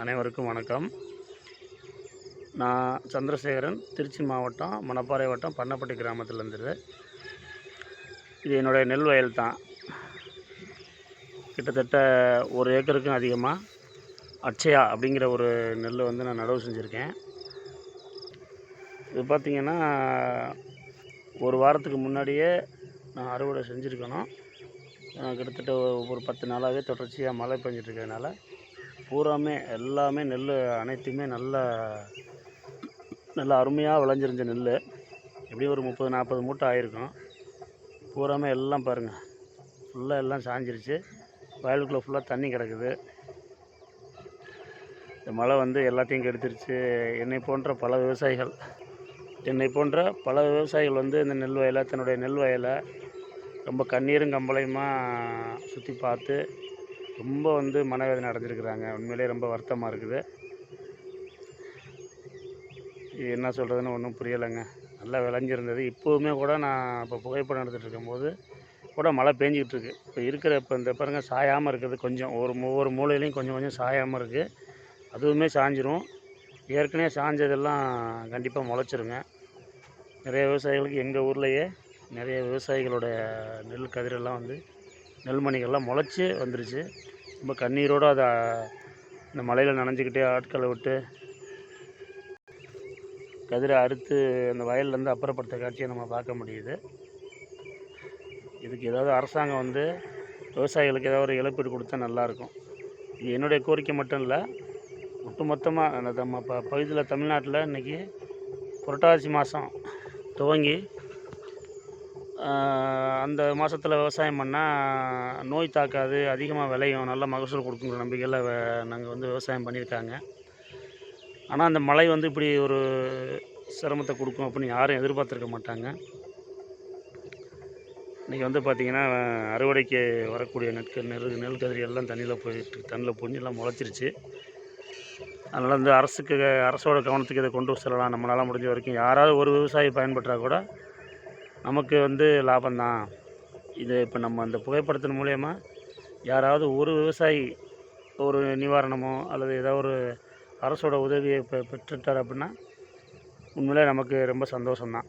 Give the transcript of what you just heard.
அனைவருக்கும் வணக்கம். நான் சந்திரசேகரன் திருச்சி மாவட்டம் மணப்பாறை வட்டம் பண்ணப்பட்டி கிராமத்துலேருந்து. இது என்னுடைய நெல் வயல் தான். கிட்டத்தட்ட ஒரு ஏக்கருக்கும் அதிகமாக அட்சயா அப்படிங்கிற ஒரு நெல் வந்து நான் நடவு செஞ்சுருக்கேன். இது பார்த்திங்கன்னா ஒரு வாரத்துக்கு முன்னாடியே நான் அறுவடை செஞ்சுருக்கணும். கிட்டத்தட்ட ஒரு பத்து நாளாகவே தொடர்ச்சியாக மழை பெஞ்சிட்ருக்கிறதுனால பூராமே எல்லாமே நெல் அனைத்துமே நல்ல நல்ல அருமையாக விளைஞ்சிருந்த நெல் எப்படியும் ஒரு முப்பது நாற்பது மூட்டை ஆயிருக்கும். பூராமே எல்லாம் பாருங்கள் ஃபுல்லாக எல்லாம் சாஞ்சிருச்சு. வயலுக்குள்ளே ஃபுல்லாக தண்ணி கிடக்குது. இந்த மழை வந்து எல்லாத்தையும் கெடுத்துருச்சு. என்னை போன்ற பல விவசாயிகள் என்னை போன்ற பல விவசாயிகள் வந்து இந்த நெல் வயலை தன்னுடைய நெல் வயலை ரொம்ப கண்ணீரும் கம்பளையுமா சுற்றி பார்த்து ரொம்ப வந்து மனவேதனை அடைஞ்சிருக்கிறாங்க. உண்மையிலே ரொம்ப வருத்தமாக இருக்குது. இது என்ன சொல்கிறதுன்னு ஒன்றும் புரியலைங்க. நல்லா விளைஞ்சிருந்தது இப்போவுமே கூட நான் இப்போ புகைப்படம் எடுத்துகிட்டு இருக்கும்போது கூட மழை பேஞ்சிக்கிட்டு இருக்கு. இப்போ இருக்கிற இப்போ இந்த பாருங்கள் சாயாமல் இருக்குது கொஞ்சம். ஒரு ஒவ்வொரு மூலையிலையும் கொஞ்சம் கொஞ்சம் சாயாமல் இருக்குது அதுவுமே சாஞ்சிரும். ஏற்கனவே சாஞ்சதெல்லாம் கண்டிப்பாக முளைச்சிருங்க. நிறைய விவசாயிகளுக்கு எங்கள் ஊர்லேயே நிறைய விவசாயிகளோட நெல் கதிரெல்லாம் வந்து நெல்மணிகள்லாம் முளைச்சி வந்துருச்சு. ரொம்ப கண்ணீரோடு அதை இந்த மலையில் நனைஞ்சிக்கிட்டே ஆட்களை விட்டு கதிரை அறுத்து அந்த வயல்லேருந்து அப்புறப்படுத்த காட்சியை நம்ம பார்க்க முடியுது. இதுக்கு ஏதாவது அரசாங்கம் வந்து விவசாயிகளுக்கு ஏதாவது ஒரு இழப்பீடு கொடுத்தா நல்லாயிருக்கும். இது என்னுடைய கோரிக்கை மட்டும் இல்லை ஒட்டுமொத்தமாக அந்த நம்ம ப பகுதியில் தமிழ்நாட்டில் இன்றைக்கி புரட்டாசி மாதம் துவங்கி அந்த மாதத்தில் விவசாயம் பண்ணால் நோய் தாக்காது அதிகமாக விளையும் நல்ல மகசூல் கொடுக்குங்கிற நம்பிக்கையில் நாங்கள் வந்து விவசாயம் பண்ணியிருக்காங்க. ஆனால் அந்த மழை வந்து இப்படி ஒரு சிரமத்தை கொடுக்கும் அப்படின்னு யாரும் எதிர்பார்த்துருக்க மாட்டாங்க. இன்றைக்கி வந்து பார்த்திங்கன்னா அறுவடைக்கு வரக்கூடிய நெற்க நெல் நெல் கதிரி எல்லாம் தண்ணியில் போயிட்டு தண்ணியில் பொங்கி எல்லாம் முளைச்சிருச்சு. அதனால் வந்து அரசுக்கு அரசோட கவனத்துக்கு இதை கொண்டு செல்லலாம். நம்மளால் முடிஞ்ச வரைக்கும் யாராவது ஒரு விவசாயி பயன்பெற்றால் கூட நமக்கு வந்து லாபம்தான். இது இப்போ நம்ம அந்த புகைப்படத்தின் மூலயமா யாராவது ஒரு விவசாயி ஒரு நிவாரணமோ அல்லது ஏதோ ஒரு அரசோட உதவியை பெ பெற்றுட்டார் அப்படின்னா உண்மையிலே நமக்கு ரொம்ப சந்தோஷம்தான்.